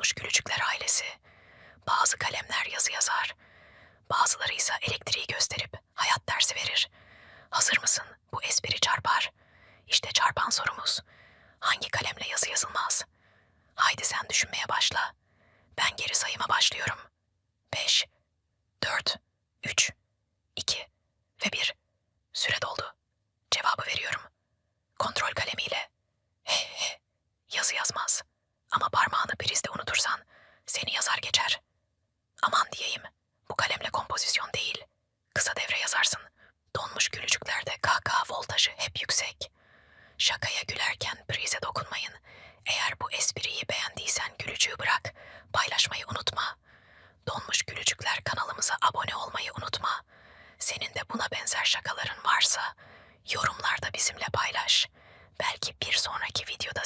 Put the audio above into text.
Donmuş Gülücükler ailesi. Bazı kalemler yazı yazar. Bazıları ise elektriği gösterip hayat dersi verir. Hazır mısın? Bu espri çarpar. İşte çarpan sorumuz. Hangi kalemle yazı yazılmaz? Haydi sen düşünmeye başla. Ben geri sayıma başlıyorum. 5, 4, 3, Donmuş gülücüklerde kahkaha voltajı hep yüksek. Şakaya gülerken prize dokunmayın. Eğer bu espriyi beğendiysen gülücüğü bırak. Paylaşmayı unutma. Donmuş Gülücükler kanalımıza abone olmayı unutma. Senin de buna benzer şakaların varsa yorumlarda bizimle paylaş. Belki bir sonraki videoda